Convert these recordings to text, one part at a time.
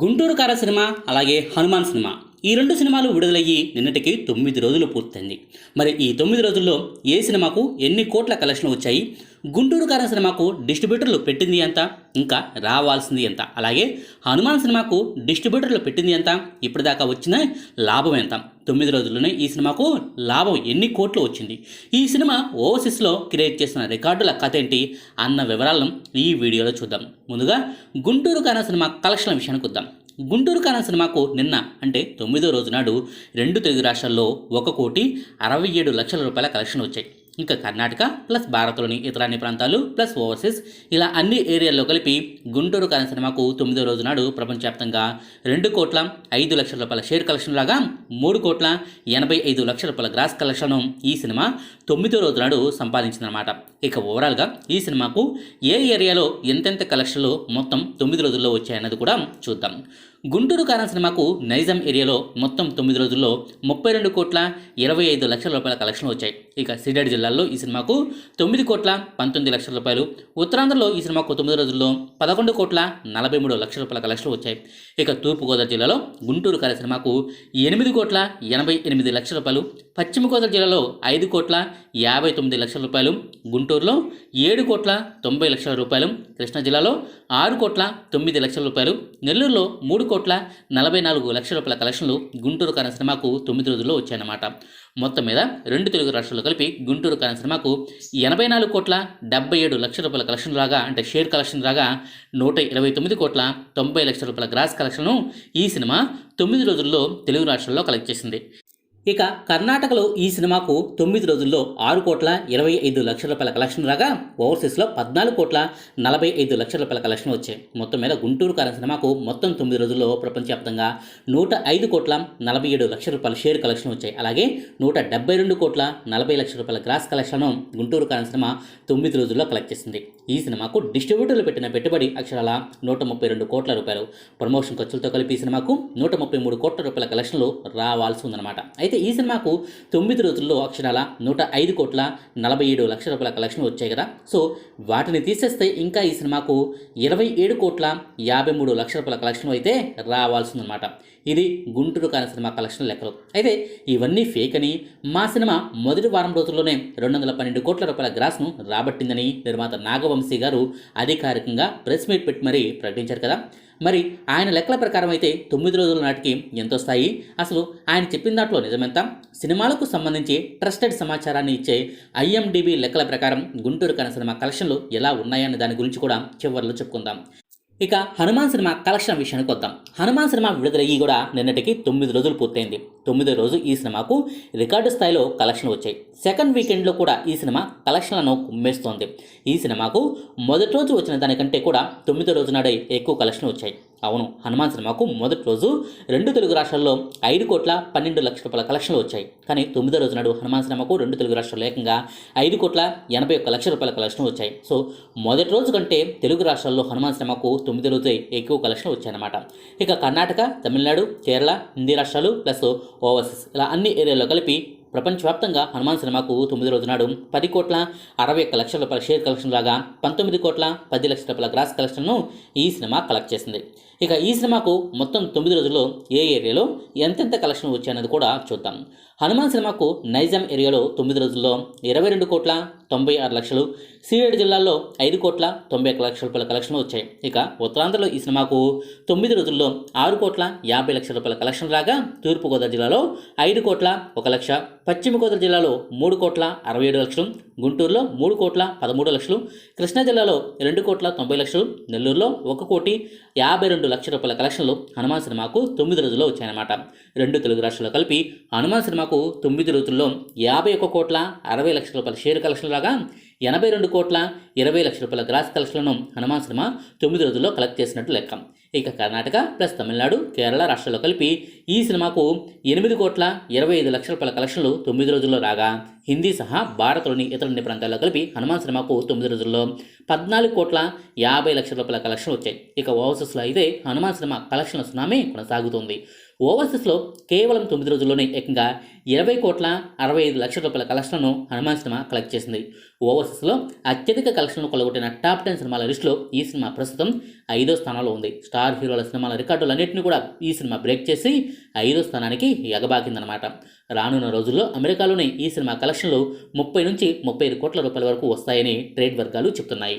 గుంటూరు కార సినిమా అలాగే హనుమాన్ సినిమా. ఈ రెండు సినిమాలు విడుదలయ్యి నిన్నటికి తొమ్మిది రోజులు పూర్తయింది. మరి ఈ తొమ్మిది రోజుల్లో ఏ సినిమాకు ఎన్ని కోట్ల కలెక్షన్లు వచ్చాయి? గుంటూరు కార సినిమాకు డిస్ట్రిబ్యూటర్లు పెట్టింది ఎంత? ఇంకా రావాల్సింది ఎంత? అలాగే హనుమాన్ సినిమాకు డిస్ట్రిబ్యూటర్లు పెట్టింది ఎంత? ఇప్పటిదాకా వచ్చిన లాభం ఎంత? తొమ్మిది రోజుల్లోనే ఈ సినిమాకు లాభం ఎన్ని కోట్లు వచ్చింది? ఈ సినిమా ఓవర్సీస్లో క్రియేట్ చేసిన రికార్డుల కథ ఏంటి అన్న వివరాలను ఈ వీడియోలో చూద్దాం. ముందుగా గుంటూరు కాన సినిమా కలెక్షన్ల విషయానికి వద్దాం. గుంటూరు కాన సినిమాకు నిన్న అంటే తొమ్మిదో రోజు నాడు రెండు తెలుగు రాష్ట్రాల్లో ఒక కోటి అరవై ఏడు లక్షల రూపాయల కలెక్షన్ వచ్చాయి. ఇంకా కర్ణాటక ప్లస్ భారత్లోని ఇతర అన్ని ప్రాంతాలు ప్లస్ ఓవర్సీస్ ఇలా అన్ని ఏరియాల్లో కలిపి గుంటూరు కాన సినిమాకు తొమ్మిదో రోజు నాడు ప్రపంచవ్యాప్తంగా రెండు కోట్ల ఐదు లక్షల రూపాయల షేర్ కలెక్షన్ లాగా మూడు కోట్ల ఎనభై ఐదు లక్షల రూపాయల గ్రాస్ కలెక్షన్ ఈ సినిమా తొమ్మిదో రోజు నాడు సంపాదించిందనమాట ఇక ఓవరాల్గా ఈ సినిమాకు ఏ ఏరియాలో ఎంతెంత కలెక్షన్లు మొత్తం తొమ్మిది రోజుల్లో వచ్చాయన్నది కూడా చూద్దాం. గుంటూరు కారం సినిమాకు నైజాం ఏరియాలో మొత్తం తొమ్మిది రోజుల్లో ముప్పై రెండు కోట్ల ఇరవై ఐదు లక్షల రూపాయల కలెక్షన్లు వచ్చాయి. ఇక సిడెడ్ జిల్లాలో ఈ సినిమాకు తొమ్మిది కోట్ల పంతొమ్మిది లక్షల రూపాయలు. ఉత్తరాంధ్రలో ఈ సినిమాకు తొమ్మిది రోజుల్లో పదకొండు కోట్ల నలభై మూడు లక్షల రూపాయల కలెక్షన్లు వచ్చాయి. ఇక తూర్పుగోదావరి జిల్లాలో గుంటూరు కార్య సినిమాకు ఎనిమిది కోట్ల ఎనభై ఎనిమిది లక్షల రూపాయలు. పశ్చిమ గోదావరి జిల్లాలో ఐదు కోట్ల యాభై తొమ్మిది లక్షల రూపాయలు. గుంటూరులో ఏడు కోట్ల తొంభై లక్షల రూపాయలు. కృష్ణా జిల్లాలో ఆరు కోట్ల తొమ్మిది లక్షల రూపాయలు. నెల్లూరులో మూడు కోట్ల నలభై నాలుగు లక్షల రూపాయల కలెక్షన్లు గుంటూరు కాన సినిమాకు తొమ్మిది రోజుల్లో వచ్చాయన్నమాట. మొత్తం మీద రెండు తెలుగు రాష్ట్రాలు కలిపి గుంటూరు కాన సినిమాకు ఎనభై నాలుగు కోట్ల డెబ్బై ఏడు లక్షల రూపాయల కలెక్షన్ రాగా అంటే షేర్ కలెక్షన్ రాగా నూట ఇరవై తొమ్మిది కోట్ల తొంభై లక్షల రూపాయల గ్రాస్ కలెక్షన్ను ఈ సినిమా తొమ్మిది రోజుల్లో తెలుగు రాష్ట్రాల్లో కలెక్ట్ చేసింది. ఇక కర్ణాటకలో ఈ సినిమాకు తొమ్మిది రోజుల్లో ఆరు కోట్ల ఇరవై ఐదు లక్షల రూపాయల కలెక్షన్ రాగా ఓవర్సీస్లో పద్నాలుగు కోట్ల నలభై ఐదు లక్షల రూపాయల కలెక్షన్ వచ్చాయి. మొత్తం మీద గుంటూరు కారం సినిమాకు మొత్తం తొమ్మిది రోజుల్లో ప్రపంచవ్యాప్తంగా నూట ఐదు కోట్ల నలభై ఏడు లక్షల రూపాయల షేర్ కలెక్షన్ వచ్చాయి. అలాగే నూట డెబ్బై రెండు కోట్ల నలభై లక్షల రూపాయల గ్రాస్ కలెక్షన్ గుంటూరు కారం సినిమా తొమ్మిది రోజుల్లో కలెక్ట్ చేసింది. ఈ సినిమాకు డిస్ట్రిబ్యూటర్లు పెట్టిన పెట్టుబడి అక్షరాల నూట ముప్పై రెండు కోట్ల రూపాయలు. ప్రమోషన్ ఖర్చులతో కలిపి ఈ సినిమాకు నూట ముప్పై మూడు కోట్ల రూపాయల కలెక్షన్లు రావాల్సి ఉందన్నమాట. అయితే ఈ సినిమాకు తొమ్మిది రోజుల్లో అక్షరాల నూట ఐదు కోట్ల నలభై ఏడు లక్షల రూపాయల కలెక్షన్ వచ్చాయి కదా. సో వాటిని తీసేస్తే ఇంకా ఈ సినిమాకు ఇరవై ఏడు కోట్ల యాభై మూడు లక్షల రూపాయల కలెక్షన్ అయితే రావాల్సిందనమాట ఇది గుంటూరు కాని సినిమా కలెక్షన్ లెక్కలు. అయితే ఇవన్నీ ఫేక్ అని మా సినిమా మొదటి వారం రోజుల్లోనే రెండు వందల పన్నెండు కోట్ల రూపాయల గ్రాస్ను రాబట్టిందని నిర్మాత నాగవంశీ గారు అధికారికంగా ప్రెస్ మీట్ పెట్టి మరీ ప్రకటించారు కదా. మరి ఆయన లెక్కల ప్రకారం అయితే తొమ్మిది రోజుల నాటికి ఎంత వస్తాయి అసలు ఆయన చెప్పిన దాంట్లో నిజమెంత? సినిమాలకు సంబంధించి ట్రస్టెడ్ సమాచారాన్ని ఇచ్చే ఐఎండిబి లెక్కల ప్రకారం గుంటూరు కన సినిమా కలెక్షన్లు ఎలా ఉన్నాయన్న దాని గురించి కూడా చివరిలో చెప్పుకుందాం. ఇక హనుమాన్ సినిమా కలెక్షన్ విషయానికి వద్దాం. హనుమాన్ సినిమా విడుదలయ్యి కూడా నిన్నటికి తొమ్మిది రోజులు పూర్తయింది. తొమ్మిదో రోజు ఈ సినిమాకు రికార్డు స్థాయిలో కలెక్షన్లు వచ్చాయి. సెకండ్ వీకెండ్లో కూడా ఈ సినిమా కలెక్షన్లను కుమ్మేస్తోంది. ఈ సినిమాకు మొదటి రోజు వచ్చిన దానికంటే కూడా తొమ్మిదో రోజు నాడే ఎక్కువ కలెక్షన్లు వచ్చాయి. అవును. హనుమాన్ సినిమాకు మొదటి రోజు రెండు తెలుగు రాష్ట్రాల్లో ఐదు కోట్ల పన్నెండు లక్షల రూపాయల కలెక్షన్లు వచ్చాయి. కానీ తొమ్మిదో రోజు నాడు హనుమాన్ సినిమాకు రెండు తెలుగు రాష్ట్రాల్లో ఏకంగా ఐదు కోట్ల ఎనభై ఒక్క లక్షల రూపాయల కలెక్షన్లు వచ్చాయి. సో మొదటి రోజు కంటే తెలుగు రాష్ట్రాల్లో హనుమాన్ సినిమాకు తొమ్మిది రోజే ఎక్కువ కలెక్షన్ వచ్చాయన్నమాట. ఇక కర్ణాటక తమిళనాడు కేరళ హిందీ రాష్ట్రాలు ప్లస్ ఓవర్సీస్ ఇలా అన్ని ఏరియాల్లో కలిపి ప్రపంచవ్యాప్తంగా హనుమాన్ సినిమాకు తొమ్మిది రోజు నాడు పది కోట్ల అరవై ఒక్క లక్షల రూపాయల షేర్ కలెక్షన్ లాగా పంతొమ్మిది కోట్ల పది లక్షల రూపాయల గ్రాస్ కలెక్షన్ను ఈ సినిమా కలెక్ట్ చేసింది. ఇక ఈ సినిమాకు మొత్తం తొమ్మిది రోజుల్లో ఏ ఏరియాలో ఎంతెంత కలెక్షన్ వచ్చాయన్నది కూడా చూద్దాం. హనుమాన్ సినిమాకు నైజాం ఏరియాలో తొమ్మిది రోజుల్లో ఇరవై రెండు కోట్ల తొంభై ఆరు లక్షలు సీడెడ్ జిల్లాలో ఐదు కోట్ల తొంభై ఒక్క లక్షల రూపాయల కలెక్షన్ వచ్చాయి. ఇక ఉత్తరాంధ్రలో ఈ సినిమాకు తొమ్మిది రోజుల్లో ఆరు కోట్ల యాభై లక్షల రూపాయల కలెక్షన్ రాగా తూర్పుగోదావరి జిల్లాలో ఐదు కోట్ల ఒక లక్ష పశ్చిమ గోదావరి జిల్లాలో మూడు కోట్ల అరవై ఏడు లక్షలు గుంటూరులో మూడు కోట్ల పదమూడు లక్షలు కృష్ణా జిల్లాలో రెండు కోట్ల తొంభై లక్షలు నెల్లూరులో ఒక కోటి యాభై రెండు లక్షల రూపాయల కలెక్షన్లు హనుమాన్ సినిమాకు తొమ్మిది రోజుల్లో వచ్చాయన్నమాట. రెండు తెలుగు రాష్ట్రాలు కలిపి హనుమాన్ సినిమాకు తొమ్మిది రోజుల్లో యాభై ఒక్క కోట్ల అరవై లక్షల రూపాయల షేర్ కలెక్షన్ లాగా ఎనభై రెండు కోట్ల ఇరవై లక్షల రూపాయల గ్రాస్ కలెక్షన్లను హనుమాన్ సినిమా తొమ్మిది రోజుల్లో కలెక్ట్ చేసినట్టు లెక్క. ఇక కర్ణాటక ప్లస్ తమిళనాడు కేరళ రాష్ట్రాల్లో కలిపి ఈ సినిమాకు ఎనిమిది కోట్ల ఇరవై ఐదు లక్షల రూపాయల కలెక్షన్లు తొమ్మిది రోజుల్లో రాగా హిందీ సహా భారత్లోని ఇతర అన్ని ప్రాంతాల్లో కలిపి హనుమాన్ సినిమాకు తొమ్మిది రోజుల్లో పద్నాలుగు కోట్ల యాభై లక్షల రూపాయల కలెక్షన్లు వచ్చాయి. ఇక ఓవర్సెస్లో అయితే హనుమాన్ సినిమా కలెక్షన్ల సునామీ కొనసాగుతుంది. ఓవర్సీస్లో కేవలం తొమ్మిది రోజుల్లోనే ఏకంగా ఇరవై కోట్ల అరవై ఐదు లక్షల రూపాయల కలెక్షన్లను హనుమాన్ సినిమా కలెక్ట్ చేసింది. ఓవర్సీస్లో అత్యధిక కలెక్షన్లు కొలగొట్టిన టాప్ టెన్ సినిమాల లిస్టులో ఈ సినిమా ప్రస్తుతం ఐదో స్థానంలో ఉంది. స్టార్ హీరోల సినిమాల రికార్డులన్నింటినీ కూడా ఈ సినిమా బ్రేక్ చేసి ఐదో స్థానానికి ఎగబాకిందనమాట రానున్న రోజుల్లో అమెరికాలోనే ఈ సినిమా కలెక్షన్లు ముప్పై నుంచి ముప్పై ఐదు కోట్ల రూపాయల వరకు వస్తాయని ట్రేడ్ వర్గాలు చెప్తున్నాయి.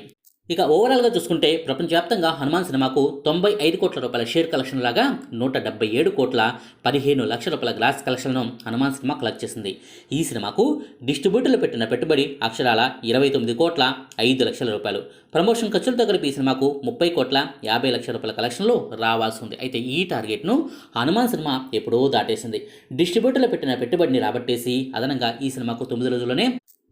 ఇక ఓవరాల్గా చూసుకుంటే ప్రపంచవ్యాప్తంగా హనుమాన్ సినిమాకు తొంభై ఐదు కోట్ల రూపాయల షేర్ కలెక్షన్ లాగా నూట డెబ్బై ఏడు కోట్ల పదిహేను లక్షల రూపాయల గ్లాస్ కలెక్షన్ను హనుమాన్ సినిమా కలెక్ట్ చేసింది. ఈ సినిమాకు డిస్ట్రిబ్యూటర్లు పెట్టిన పెట్టుబడి అక్షరాల ఇరవై తొమ్మిది కోట్ల ఐదు లక్షల రూపాయలు. ప్రమోషన్ ఖర్చులతో కలిపి ఈ సినిమాకు ముప్పై కోట్ల యాభై లక్షల రూపాయల కలెక్షన్లు రావాల్సి ఉంది. అయితే ఈ టార్గెట్ను హనుమాన్ సినిమా ఎప్పుడో దాటేసింది. డిస్ట్రిబ్యూటర్లు పెట్టిన పెట్టుబడిని రాబట్టేసి అదనంగా ఈ సినిమాకు తొమ్మిది రోజుల్లోనే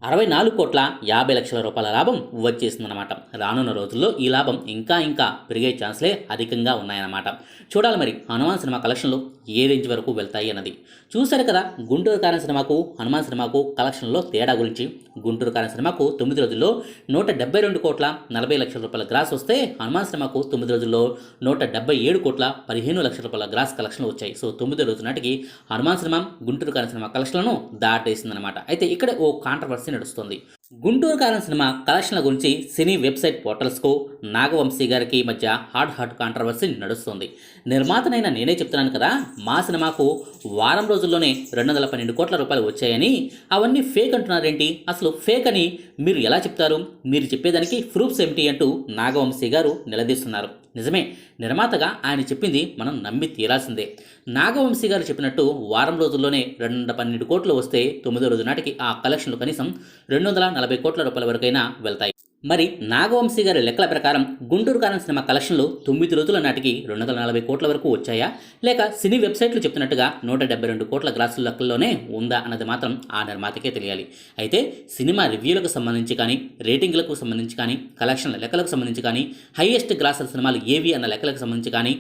అరవై నాలుగు కోట్ల యాభై లక్షల రూపాయల లాభం వచ్చేసిందన్నమాట. రానున్న రోజుల్లో ఈ లాభం ఇంకా ఇంకా పెరిగే ఛాన్స్లే అధికంగా ఉన్నాయన్నమాట. చూడాలి మరి హనుమాన్ సినిమా కలెక్షన్లు ఏ రేంజ్ వరకు వెళ్తాయి అన్నది. చూశారు కదా గుంటూరు కారణ సినిమాకు హనుమాన్ సినిమాకు కలెక్షన్లో తేడా గురించి. గుంటూరు కారణ సినిమాకు తొమ్మిది రోజుల్లో నూట డెబ్బై రెండు కోట్ల నలభై లక్షల రూపాయల గ్రాస్ వస్తే హనుమాన్ సినిమాకు తొమ్మిది రోజుల్లో నూట డెబ్బై ఏడు కోట్ల పదిహేను లక్షల రూపాయల గ్రాస్ కలెక్షన్లు వచ్చాయి. సో తొమ్మిది రోజు నాటికి హనుమాన్ సినిమా గుంటూరు కారణ సినిమా కలెక్షన్లను దాటేసిందనమాట అయితే ఇక్కడ ఓ కాంట్రవర్సీ నడుస్తుంది. గుంటూరు కాలం సినిమా కలెక్షన్ల గురించి సినీ వెబ్సైట్ పోర్టల్స్కు నాగవంశీ గారికి మధ్య హాట్ హాట్ కాంట్రవర్సీ నడుస్తుంది. నిర్మాతనైన నేనే చెప్తున్నాను కదా మా సినిమాకు వారం రోజుల్లోనే రెండు వందల పన్నెండు కోట్ల రూపాయలు వచ్చాయని అవన్నీ ఫేక్ అంటున్నారేంటి? అసలు ఫేక్ అని మీరు ఎలా చెప్తారు? మీరు చెప్పేదానికి ప్రూఫ్స్ ఏమిటి అంటూ నాగవంశీ గారు నిలదీస్తున్నారు. నిజమే. నిర్మాతగా ఆయన చెప్పింది మనం నమ్మి తీరాల్సిందే. నాగవంశీ గారు చెప్పినట్టు వారం రోజుల్లోనే రెండు వందల పన్నెండు కోట్లు వస్తే తొమ్మిదో రోజు నాటికి ఆ కలెక్షన్లు కనీసం రెండు వందల నలభై కోట్ల రూపాయల వరకైనా వెళ్తాయి. మరి నాగవంశీ గారి లెక్కల ప్రకారం గుంటూరు కారం సినిమా కలెక్షన్లు తొమ్మిది రోజుల నాటికి రెండు వందల నలభై కోట్ల వరకు వచ్చాయా? లేక సినీ వెబ్సైట్లు చెప్తున్నట్టుగా నూట డెబ్బై రెండు కోట్ల గ్రాసుల లెక్కల్లోనే ఉందా అన్నది మాత్రం ఆ నిర్మాతకే తెలియాలి. అయితే సినిమా రివ్యూలకు సంబంధించి కానీ రేటింగ్లకు సంబంధించి కానీ కలెక్షన్ల లెక్కలకు సంబంధించి కానీ హైయెస్ట్ గ్రాసుల సినిమాలు ఏవి అన్న లెక్కలకు సంబంధించి కానీ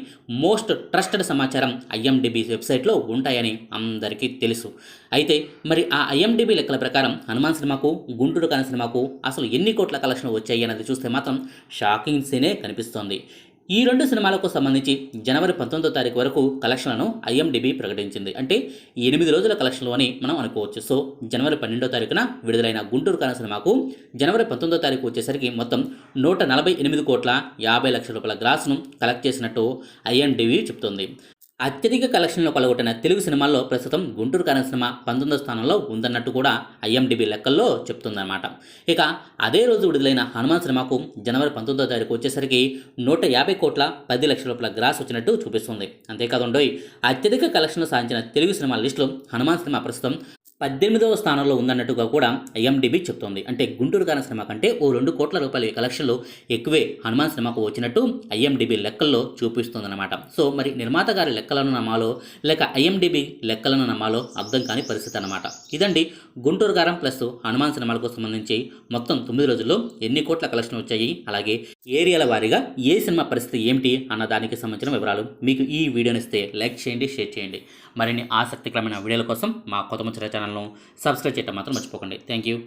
మోస్ట్ ట్రస్టెడ్ సమాచారం ఐఎండిబి వెబ్సైట్లో ఉంటాయని అందరికీ తెలుసు. అయితే మరి ఆ ఐఎండిబి లెక్కల ప్రకారం హనుమాన్ సినిమాకు గుంటూరు కాని సినిమాకు అసలు ఎన్ని కోట్ల కలెక్షన్ వచ్చాయి అన్నది చూస్తే మాత్రం షాకింగ్ సీనే కనిపిస్తోంది. ఈ రెండు సినిమాలకు సంబంధించి జనవరి పంతొమ్మిదో తారీఖు వరకు కలెక్షన్లను ఐఎండిబి ప్రకటించింది. అంటే ఎనిమిది రోజుల కలెక్షన్లు అని మనం అనుకోవచ్చు. సో జనవరి పన్నెండో తారీఖున విడుదలైన గుంటూరు కాన సినిమాకు జనవరి పంతొమ్మిదో తారీఖు వచ్చేసరికి మొత్తం నూట నలభై ఎనిమిది కోట్ల యాభై లక్షల రూపాయల గ్రాస్ను కలెక్ట్ చేసినట్టు ఐఎండిబి చెప్తోంది. అత్యధిక కలెక్షన్లు కొలగొట్టిన తెలుగు సినిమాల్లో ప్రస్తుతం గుంటూరు కారం సినిమా పంతొమ్మిదో స్థానంలో ఉందన్నట్టు కూడా ఐఎండిబి లెక్కల్లో చెప్తుందన్నమాట. ఇక అదే రోజు విడుదలైన హనుమాన్ సినిమాకు జనవరి పంతొమ్మిదో తారీఖు వచ్చేసరికి నూట యాభై కోట్ల పది లక్షల రూపాయల గ్రాస్ వచ్చినట్టు చూపిస్తుంది. అంతేకాదండోయ్ అత్యధిక కలెక్షన్లు సాధించిన తెలుగు సినిమాల లిస్టులో హనుమాన్ సినిమా ప్రస్తుతం పద్దెనిమిదవ స్థానంలో ఉందన్నట్టుగా కూడా ఐఎండిబి చెప్తోంది. అంటే గుంటూరు కారం సినిమా కంటే ఓ రెండు కోట్ల రూపాయల కలెక్షన్లు ఎక్కువే హనుమాన్ సినిమాకు వచ్చినట్టు ఐఎండిబి లెక్కల్లో చూపిస్తుందన్నమాట. సో మరి నిర్మాత గారి లెక్కలను నమ్మాలో లేక ఐఎండిబి లెక్కలను నమ్మాలో అర్థం కాని పరిస్థితి అనమాట ఇదండి గుంటూరు కారం ప్లస్ హనుమాన్ సినిమాలకు సంబంధించి మొత్తం తొమ్మిది రోజుల్లో ఎన్ని కోట్ల కలెక్షన్ వచ్చాయి అలాగే ఏరియాల వారీగా ఏ సినిమా పరిస్థితి ఏమిటి అన్న దానికి సంబంధించిన వివరాలు మీకు ఈ వీడియోని ఇస్తే లైక్ చేయండి షేర్ చేయండి. మరిన్ని ఆసక్తికరమైన వీడియోల కోసం మా కొత్త ముచ్చట ఛానల్ను సబ్స్క్రైబ్ చేయడం మాత్రం మర్చిపోకండి. Thank you.